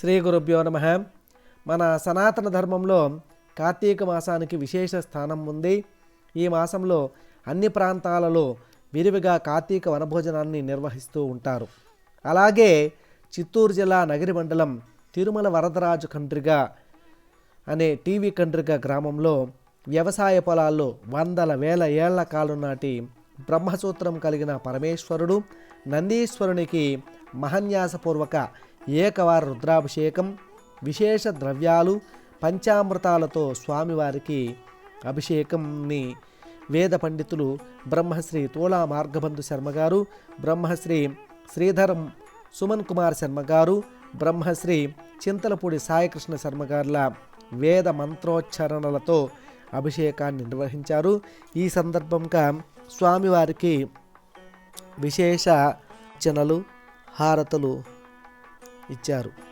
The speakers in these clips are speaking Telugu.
శ్రీ గురుభ్యో నమ. మన సనాతన ధర్మంలో కార్తీక మాసానికి విశేష స్థానం ఉంది. ఈ మాసంలో అన్ని ప్రాంతాలలో విరివిగా కార్తీక వనభోజనాన్ని నిర్వహిస్తూ ఉంటారు. అలాగే చిత్తూరు జిల్లా నగరి మండలం తిరుమల వరదరాజు కండ్రిగా అనే టీవీ కండ్రిగా గ్రామంలో వ్యవసాయ పొలాల్లో వందల వేల ఏళ్ళ కాలం నాటి బ్రహ్మసూత్రం కలిగిన పరమేశ్వరుడు నందీశ్వరునికి మహన్యాసపూర్వక ఏకవార రుద్రాభిషేకం విశేష ద్రవ్యాలు పంచామృతాలతో స్వామివారికి అభిషేకంని వేద పండితులు బ్రహ్మశ్రీ తోళా మార్గబంధు శర్మ గారు బ్రహ్మశ్రీ శ్రీధరం సుమన్ కుమార్ శర్మ గారు బ్రహ్మశ్రీ చింతలపూడి సాయికృష్ణ శర్మ గారుల వేద మంత్రోచ్చారణలతో అభిషేకాన్ని నిర్వహించారు. ఈ సందర్భంగా స్వామివారికి విశేష చనలు హారతలు ఇచ్చారు.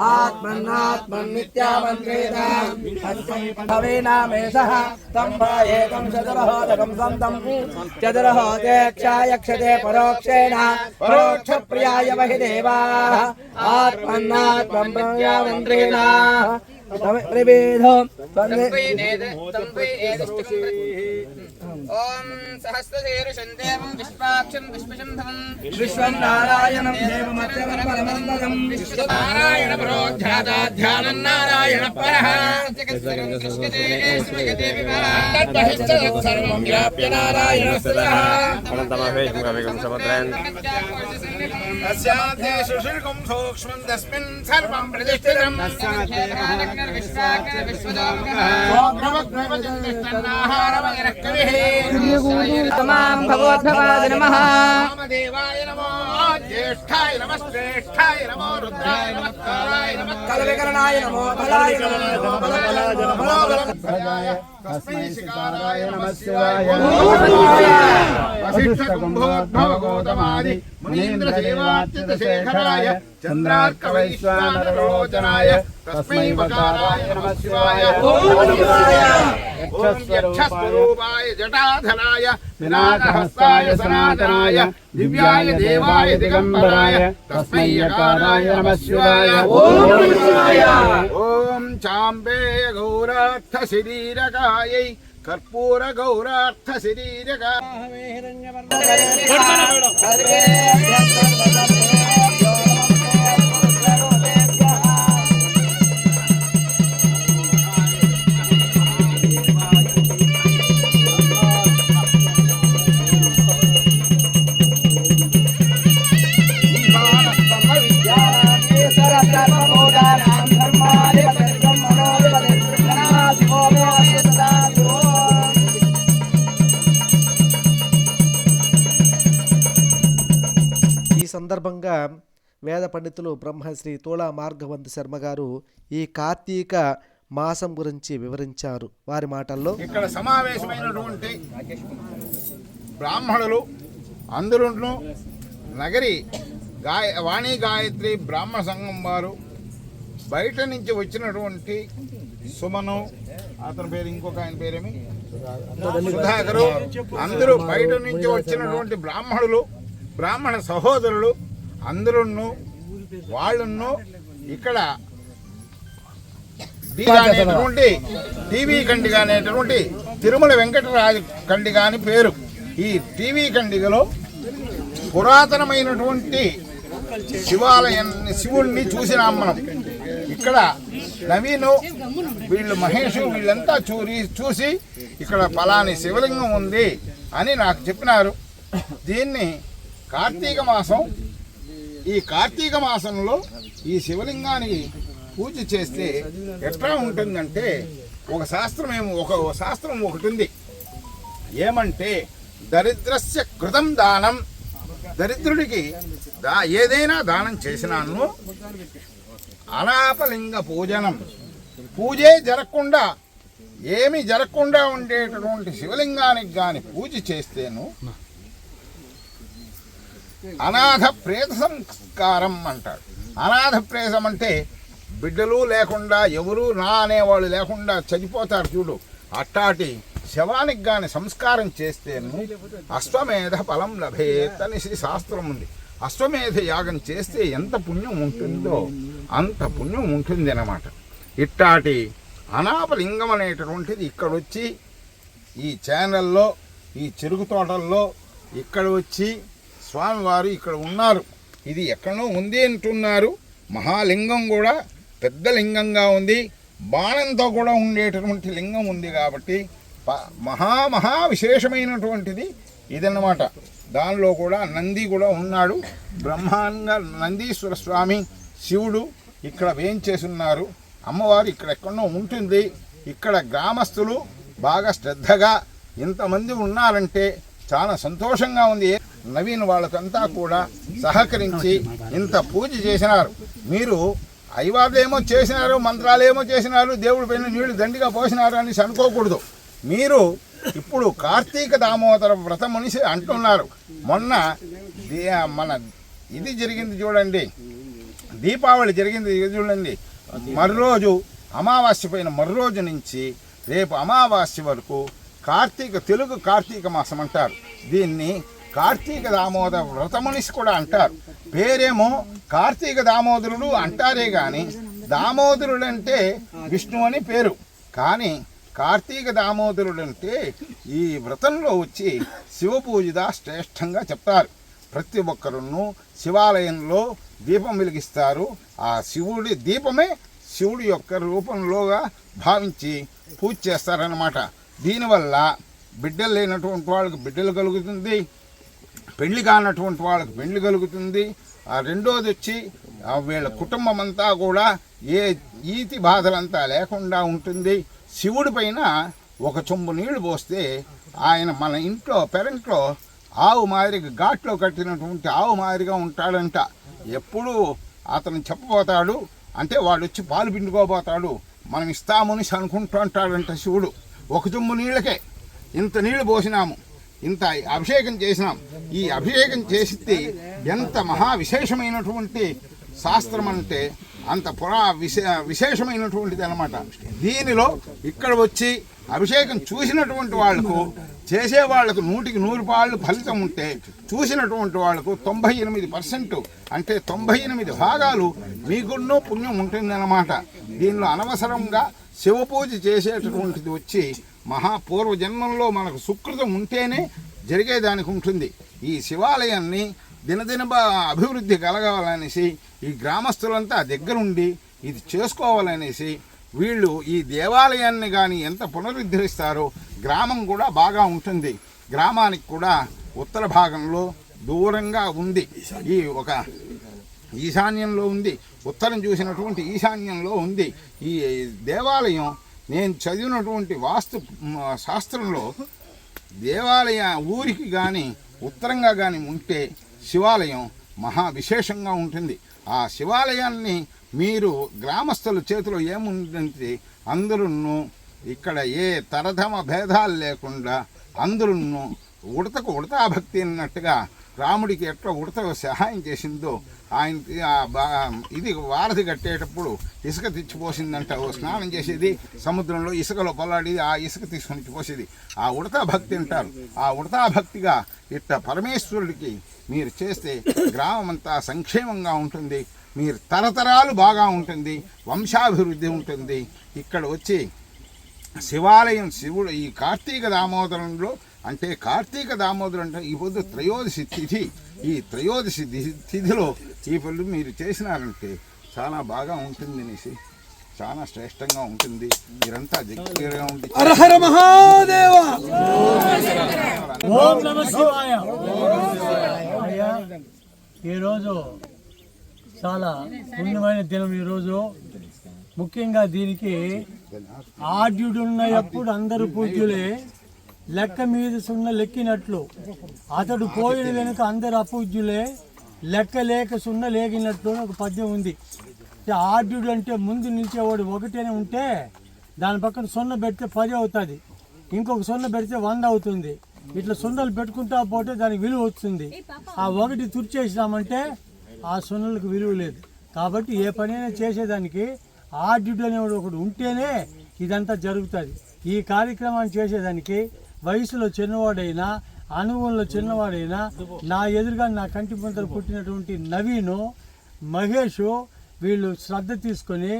आत्मन्नात्मन्नित्यामन्वेद तवेनामेषः तं भायेतं चतुरहोदकं सन्तं चतुरहोदे क्षायक्षते परोक्षेण परोक्षप्रियाय वहि देवाः आत्मन्नात्मं प्रयामन्त्रेण ఆత్మన్నాత్మం ప్రియామంత్రేణ ప్రవేదో ఓం సహస్రశీర్షం దేవం విశ్వాక్షం విశ్వశంభవం విశ్వం నారాయణం దేవమత్యం పరమందరం నారాయణ పరోధ్యాదాధ్యానం నారాయణ పరః సర్వం వ్యాప్య నారాయణ శుల్కం సూక్ష్మం తస్మిన్ సర్వం ప్రతిష్ఠితం తమాం భగవద్భవాద నమః రామదేవాయ నమో జ్యేష్ఠాయ నమ శ్రేష్ఠాయ నమో రుద్రాయ నమస్కారాయ నమో బలాయ నమో బలాయ తస్మై శికారాయ నమ శివాయ వశిష్ఠ కుంభోద్భవ గౌతమాది మునీంద్ర సేవాచ్యుత శేఖరాయ చంద్రార్క వైశ్వానరలోచనాయ తస్మై వకారాయ నమ శివాయ! ఓం स्वरूपाय जटाधनाय विनाथहस्ताय सनातनाय, दिव्याय देवाय दिगंबराय तस्मै यकाराय नमः शिवाय ॐ चाम्बे गौरार्थशरीरकायै, कर्पूर गौरार्थ शरीर का సందర్భంగా వేద పండితులు బ్రహ్మశ్రీ తోళా మార్గవంతు శర్మ గారు ఈ కార్తీక మాసం గురించి వివరించారు. వారి మాటల్లో ఇక్కడ సమావేశమైనటువంటి బ్రాహ్మణులు అందులో నగరి గాయ వాణి గాయత్రి బ్రాహ్మణ సంఘం వారు బయట నుంచి వచ్చినటువంటి సుమను అతని పేరు ఇంకొక ఆయన పేరేమి? సుధాకరు. అందరూ బయట నుంచి వచ్చినటువంటి బ్రాహ్మణులు బ్రాహ్మణ సహోదరులు అందరూ వాళ్ళను ఇక్కడ టీవీ అనేటువంటి టీవీ కండిగా అనేటువంటి తిరుమల వెంకటరాజు కండిగా అని పేరు. ఈ టీవీ కండిగలో పురాతనమైనటువంటి శివాలయాన్ని శివుణ్ణి చూసినాం మనం. ఇక్కడ నవీను వీళ్ళు మహేష్ వీళ్ళంతా చూరి చూసి ఇక్కడ ఫలాని శివలింగం ఉంది అని నాకు చెప్పినారు. దీన్ని కార్తీక మాసం ఈ కార్తీక మాసంలో ఈ శివలింగానికి పూజ చేస్తే ఎట్లా ఉంటుందంటే ఒక శాస్త్రం ఏమో ఒక శాస్త్రం ఒకటి ఉంది. ఏమంటే దరిద్రస్య కృతం దానం. దరిద్రుడికి దా ఏదైనా దానం చేసినాను. అనాపలింగ పూజనం. పూజే జరగకుండా ఏమి జరగకుండా ఉండేటటువంటి శివలింగానికి కానీ పూజ చేస్తేను అనాథ ప్రేత సంస్కారం అంటాడు. అనాథ ప్రేతం అంటే బిడ్డలు లేకుండా ఎవరు నా అనేవాళ్ళు లేకుండా చనిపోతారు చూడు. అట్టాటి శవానికి గాని సంస్కారం చేస్తే అశ్వమేధ ఫలం లభేత్ శ్రీ శాస్త్రం ఉంది. అశ్వమేధ యాగం చేస్తే ఎంత పుణ్యం ఉంటుందో అంత పుణ్యం ఉంటుంది అన్నమాట ఇట్టాటి అనాపలింగం అనేటటువంటిది ఇక్కడ వచ్చి ఈ ఛానల్లో ఈ చెరుకు తోటల్లో ఇక్కడ వచ్చి స్వామివారు ఇక్కడ ఉన్నారు. ఇది ఎక్కడో ఉంది అంటున్నారు. మహాలింగం కూడా పెద్ద లింగంగా ఉంది. బాణంతో కూడా ఉండేటటువంటి లింగం ఉంది కాబట్టి ప- మహా మహా విశేషమైనటువంటిది ఇదన్నమాట. దానిలో కూడా నంది కూడా ఉన్నాడు. బ్రహ్మాండంగా నందీశ్వర స్వామి శివుడు ఇక్కడ వేయించేసున్నారు అమ్మవారు ఇక్కడ ఎక్కడో ఉంటుంది. ఇక్కడ గ్రామస్తులు బాగా శ్రద్ధగా ఇంతమంది ఉన్నారంటే చాలా సంతోషంగా ఉంది. నవీన్ వాళ్ళకంతా కూడా సహకరించి ఇంత పూజ చేసినారు. మీరు అయ్యవార్లేమో చేసినారు మంత్రాలేమో చేసినారు దేవుడి పైన నీళ్ళు దండిగా పోసినారు అని అనుకోకూడదు. మీరు ఇప్పుడు కార్తీక దామోదర వ్రతం మనిషి అంటున్నారు. మొన్న మన ఇది జరిగింది చూడండి. దీపావళి జరిగింది ఇది చూడండి. మరురోజు అమావాస్య పైన మరురోజు నుంచి రేపు అమావాస్య వరకు కార్తీక తెలుగు కార్తీక మాసం అంటారు. దీన్ని కార్తీక దామోదర వ్రతమునిసి కూడా అంటారు. పేరేమో కార్తీక దామోదరుడు అంటారే గాని దామోదరుడు అంటే విష్ణు అని పేరు. కానీ కార్తీక దామోదరుడు అంటే ఈ వ్రతంలో వచ్చి శివ పూజగా శ్రేష్టంగా చెప్తారు. ప్రతి ఒక్కరును శివాలయంలో దీపం వెలిగిస్తారు. ఆ శివుడి దీపమే శివుడి యొక్క రూపంలోగా భావించి పూజ చేస్తారన్నమాట. దీనివల్ల బిడ్డలు లేనటువంటి వాళ్ళకి బిడ్డలు కలుగుతుంది పెళ్ళి కానటువంటి వాళ్ళకి పెళ్ళి కలుగుతుంది. ఆ రెండోది వచ్చి వీళ్ళ కుటుంబం అంతా కూడా ఏ ఈతి బాధలంతా లేకుండా ఉంటుంది. శివుడి పైన ఒక చెంబు నీళ్ళు పోస్తే ఆయన మన ఇంట్లో పెరంట్లో ఆవు మాదిరిగా ఘాట్లో కట్టినటువంటి ఆవు మాదిరిగా ఉంటాడంట. ఎప్పుడూ అతను చెప్పబోతాడు అంటే వాడు వచ్చి పాలు పిండుకోబోతాడు. మనం ఇస్తామని అనుకుంటూ ఉంటాడంట శివుడు. ఒక చుమ్ము నీళ్ళకే. ఇంత నీళ్ళు పోసినాము. ఇంత అభిషేకం చేసినాం. ఈ అభిషేకం చేసితే ఎంత మహా విశేషమైనటువంటి శాస్త్రం అంటే అంత పురా విశే విశేషమైనటువంటిది అనమాట దీనిలో ఇక్కడ వచ్చి అభిషేకం చూసినటువంటి వాళ్ళకు చేసే వాళ్ళకు నూటికి నూరు పాళ్ళు ఫలితం ఉంటే చూసినటువంటి వాళ్ళకు తొంభై ఎనిమిది పర్సెంట్ అంటే తొంభై ఎనిమిది భాగాలు మీకున్నో పుణ్యం ఉంటుందన్నమాట. దీనిలో అనవసరంగా శివపూజ చేసేటటువంటిది వచ్చి మహాపూర్వ జన్మంలో మనకు సుకృతం ఉంటేనే జరిగేదానికి ఉంటుంది. ఈ శివాలయాన్ని దినదిన అభివృద్ధి కలగాలనేసి ఈ గ్రామస్తులంతా దగ్గరుండి ఇది చేసుకోవాలనేసి వీళ్ళు ఈ దేవాలయాన్ని కానీ ఎంత పునరుద్ధరిస్తారో గ్రామం కూడా బాగా ఉంటుంది. గ్రామానికి కూడా ఉత్తర భాగంలో దూరంగా ఉంది. ఈ ఒక ఈశాన్యంలో ఉంది. ఉత్తరం చూసినటువంటి ఈశాన్యంలో ఉంది. ఈ దేవాలయం నేను చదివినటువంటి వాస్తు శాస్త్రంలో దేవాలయ ఊరికి కానీ ఉత్తరంగా కానీ ఉంటే శివాలయం మహా విశేషంగా ఉంటుంది. ఆ శివాలయాన్ని మీరు గ్రామస్తుల చేతిలో ఏముందంటే అందరూ ఇక్కడ ఏ తరధమ భేదాలు లేకుండా అందరూ ఉడతకు ఉడతా భక్తి అన్నట్టుగా రాముడికి ఎట్లా ఉడత సహాయం చేసిందో ఆయనకి ఇది వారధి కట్టేటప్పుడు ఇసుక తెచ్చిపోసిందంట స్నానం చేసేది సముద్రంలో ఇసుకలో పొలాడి ఆ ఇసుక తీసుకొని పోసేది. ఆ ఉడతా భక్తి అంటారు. ఆ ఉడతా భక్తిగా ఇట్ట పరమేశ్వరుడికి మీరు చేస్తే గ్రామం అంతా సంక్షేమంగా ఉంటుంది. మీరు తరతరాలు బాగా ఉంటుంది. వంశాభివృద్ధి ఉంటుంది. ఇక్కడ వచ్చి శివాలయం శివుడు ఈ కార్తీక దామోదరంలో అంటే కార్తీక దామోదరం అంటే ఈ పొద్దు త్రయోదశి తిథి. ఈ త్రయోదశి తిథిలో ఈ పనులు మీరు చేసినారంటే చాలా బాగా ఉంటుంది అనేసి చాలా శ్రేష్టంగా ఉంటుంది. మీరంతా దగ్గరగా ఉండి హర మహాదేవ! ఓం నమ శివాయ! అయ్యా ఈరోజు చాలా పుణ్యమైన దినం ఈరోజు ముఖ్యంగా దీనికి ఆద్యుడున్న ఎప్పుడు అందరు పూజ్యులే. లెక్క మీద సున్న లెక్కినట్లు. అతడు పోయిన వెనుక అందరు అపూజ్యులే లెక్క లేక సున్న లేగినట్లు ఒక పద్యం ఉంది. ఆర్డ్యుడు అంటే ముందు నిలిచేవాడు ఒకటేనే ఉంటే దాని పక్కన సున్న పెడితే పది అవుతుంది. ఇంకొక సున్న పెడితే వంద అవుతుంది. ఇట్లా సున్నలు పెట్టుకుంటా పోతే దానికి విలువ వస్తుంది. ఆ ఒకటి తుడిచేసినామంటే ఆ సున్నలకు విలువ లేదు. కాబట్టి ఏ పనైనా చేసేదానికి ఆర్డ్యుడు అనేవాడు ఒకడు ఉంటేనే ఇదంతా జరుగుతుంది. ఈ కార్యక్రమాన్ని చేసేదానికి వయసులో చిన్నవాడైనా అనుభవంలో చిన్నవాడైనా నా ఎదురుగా నా కంటి ముందర పుట్టినటువంటి నవీను మహేష్ వీళ్ళు శ్రద్ధ తీసుకొని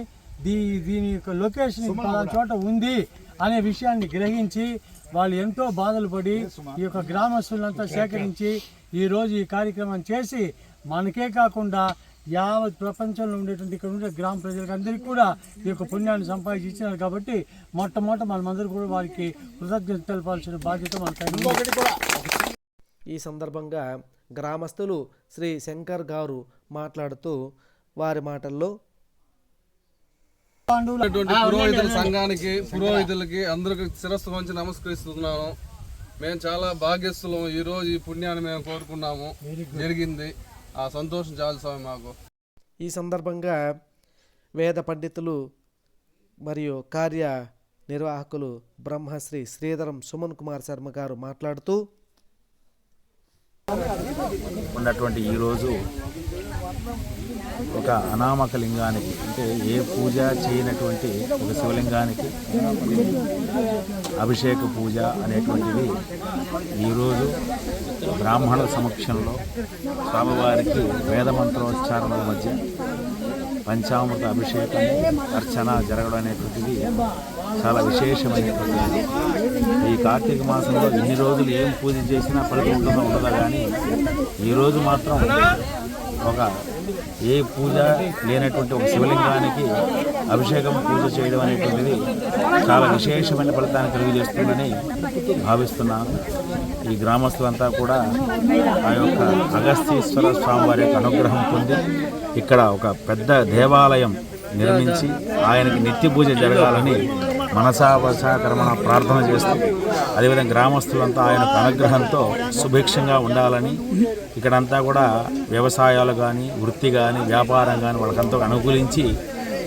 దీ దీని యొక్క లొకేషన్ పలానా చోట ఉంది అనే విషయాన్ని గ్రహించి వాళ్ళు ఎంతో బాధలు పడి ఈ యొక్క గ్రామస్తులంతా సేకరించి ఈ రోజు ఈ కార్యక్రమం చేసి మనకే కాకుండా యావత్ ప్రపంచంలో ఉండేటువంటి ఇక్కడ ఉండే గ్రామ ప్రజలకు అందరికీ కూడా ఈ యొక్క పుణ్యాన్ని సంపాదించి ఇచ్చినారు కాబట్టి మొట్టమొదట మనమందరూ కూడా వారికి కృతజ్ఞత తెలపాల్సిన బాధ్యత మనకు ఈ సందర్భంగా గ్రామస్తులు శ్రీ శంకర్ గారు మాట్లాడుతూ వారి మాటల్లో పురోహితుల సంఘానికి పురోహితులకి అందరికి శిరస్సు వంచి నమస్కరిస్తున్నాను. మేము చాలా భాగ్యస్తులం ఈ రోజు ఈ పుణ్యాన్ని మేము కోరుకున్నాము. జరిగింది. ఆ సంతోషం చాలు స్వామి మాకు. ఈ సందర్భంగా వేద పండితులు మరియు కార్య నిర్వాహకులు బ్రహ్మశ్రీ శ్రీధరం సుమన్ కుమార్ శర్మ గారు మాట్లాడుతూ ఉన్నటువంటి ఈరోజు ఒక అనామక లింగానికి అంటే ఏ పూజ చేయనటువంటి ఒక శివలింగానికి అభిషేక పూజ అనేటువంటిది ఈరోజు బ్రాహ్మణుల సమక్షంలో స్వామివారికి వేద మంత్రోచ్చారణల మధ్య పంచామృత అభిషేకం అర్చన జరగడం అనేటువంటిది చాలా విశేషమైనటువంటిది. ఈ కార్తీక మాసంలో ఎన్ని రోజులు ఏం పూజ చేసినా ఫలితం ఉంటుందో ఉండదా కానీ ఈరోజు మాత్రం ఒక ఏ పూజ లేనటువంటి ఒక శివలింగానికి అభిషేకం పూజ చేయడం అనేటువంటిది చాలా విశేషమైన ఫలితాన్ని కలిగజేస్తుందని భావిస్తున్నాను. ఈ గ్రామస్తులంతా కూడా ఆ యొక్క అగస్తీశ్వర స్వామివారి యొక్క అనుగ్రహం పొంది ఇక్కడ ఒక పెద్ద దేవాలయం నిర్మించి ఆయనకి నిత్య పూజ జరగాలని మనసావస కర్మణ ప్రార్థన చేస్తూ అదేవిధంగా గ్రామస్తులంతా ఆయన అనుగ్రహంతో సుభిక్షంగా ఉండాలని ఇక్కడంతా కూడా వ్యవసాయాలు కానీ వృత్తి కానీ వ్యాపారం కానీ వాళ్ళకంతా అనుకూలించి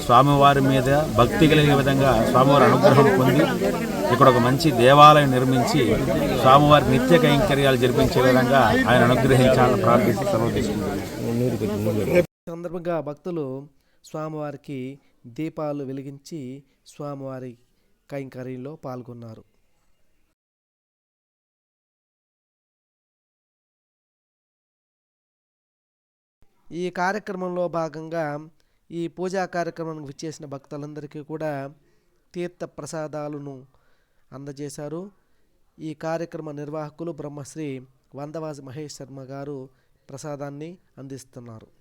స్వామివారి మీద భక్తి కలిగే విధంగా స్వామివారి అనుగ్రహం పొంది ఇక్కడ ఒక మంచి దేవాలయం నిర్మించి స్వామివారి నిత్య కైంకర్యాలు జరిపించే విధంగా ఆయన అనుగ్రహించాలని ప్రార్థిస్తూ సెలవు తీసుకుంటున్నారు సందర్భంగా భక్తులు స్వామివారికి దీపాలు వెలిగించి స్వామివారి కైంకర్యంలో పాల్గొన్నారు. ఈ కార్యక్రమంలో భాగంగా ఈ పూజా కార్యక్రమానికి విచ్చేసిన భక్తులందరికీ కూడా తీర్థ ప్రసాదాలను అందజేశారు. ఈ కార్యక్రమ నిర్వాహకులు బ్రహ్మశ్రీ వందవాసి మహేష్ శర్మ గారు ప్రసాదాన్ని అందిస్తున్నారు.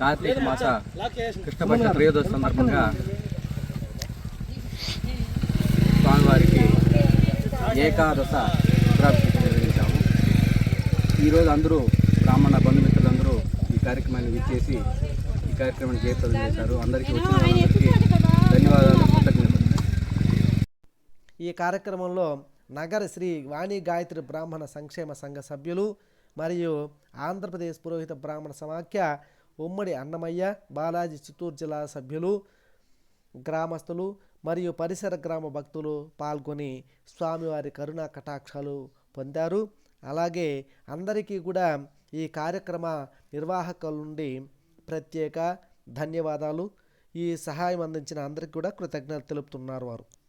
కార్తీక మాస కృష్ణపక్ష త్రయోదశి సందర్భంగా స్వామివారికి ఏకాదశ నిర్వహించాము. ఈరోజు అందరూ బ్రాహ్మణ బంధుమిత్రులందరూ ఈ కార్యక్రమాన్ని విచ్చేసి ఈ కార్యక్రమాన్ని జయప్రదం చేశారు. అందరికీ వచ్చిన వాళ్ళందరికీ ధన్యవాదాలు ఈ కార్యక్రమంలో నగర శ్రీ వాణి గాయత్రి బ్రాహ్మణ సంక్షేమ సంఘ సభ్యులు మరియు ఆంధ్రప్రదేశ్ పురోహిత బ్రాహ్మణ సమాఖ్య ఉమ్మడి అన్నమయ్య బాలాజీ చిత్తూరు జిల్లా సభ్యులు గ్రామస్తులు మరియు పరిసర గ్రామ భక్తులు పాల్గొని స్వామివారి కరుణా కటాక్షాలు పొందారు. అలాగే అందరికీ కూడా ఈ కార్యక్రమ నిర్వాహకుల నుండి ప్రత్యేక ధన్యవాదాలు. ఈ సహాయం అందించిన అందరికీ కూడా కృతజ్ఞతలు తెలుపుతున్నారు వారు.